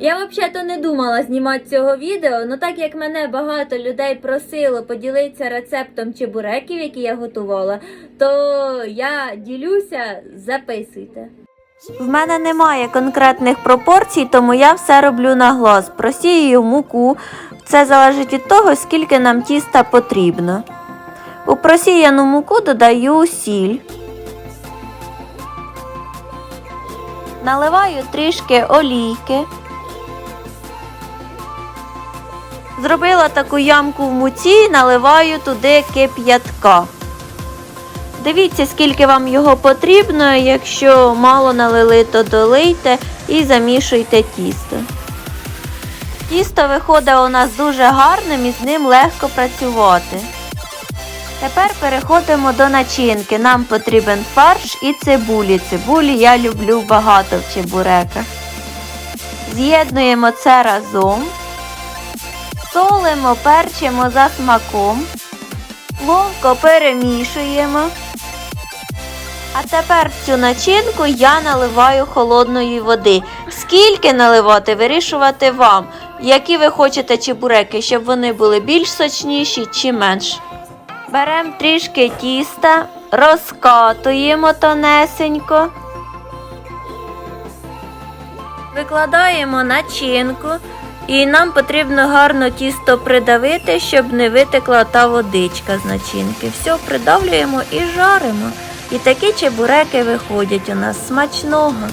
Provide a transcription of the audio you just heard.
Я взагалі не думала знімати цього відео, але так як мене багато людей просило поділитися рецептом чебуреків, які я готувала, то я ділюся, записуйте. В мене немає конкретних пропорцій, тому я все роблю на глаз. Просію муку. Це залежить від того, скільки нам тіста потрібно. У просіяну муку додаю сіль. Наливаю трішки олійки. Зробила таку ямку в муці, і наливаю туди кип'ятка. Дивіться, скільки вам його потрібно. Якщо мало налили, то долийте і замішуйте тісто. Тісто виходить у нас дуже гарним і з ним легко працювати. Тепер переходимо до начинки. Нам потрібен фарш і цибулі. Цибулі я люблю багато в чебуреках. З'єднуємо це разом. Солимо, перчимо за смаком. Ловко перемішуємо. А тепер цю начинку я наливаю холодної води. Скільки наливати, вирішувати вам. Які ви хочете чебуреки, щоб вони були більш сочніші чи менш. Беремо трішки тіста, розкатуємо тонесенько. Викладаємо начинку. І нам потрібно гарно тісто придавити, щоб не витекла та водичка з начинки. Все придавлюємо і жаримо. І такі чебуреки виходять у нас смачного.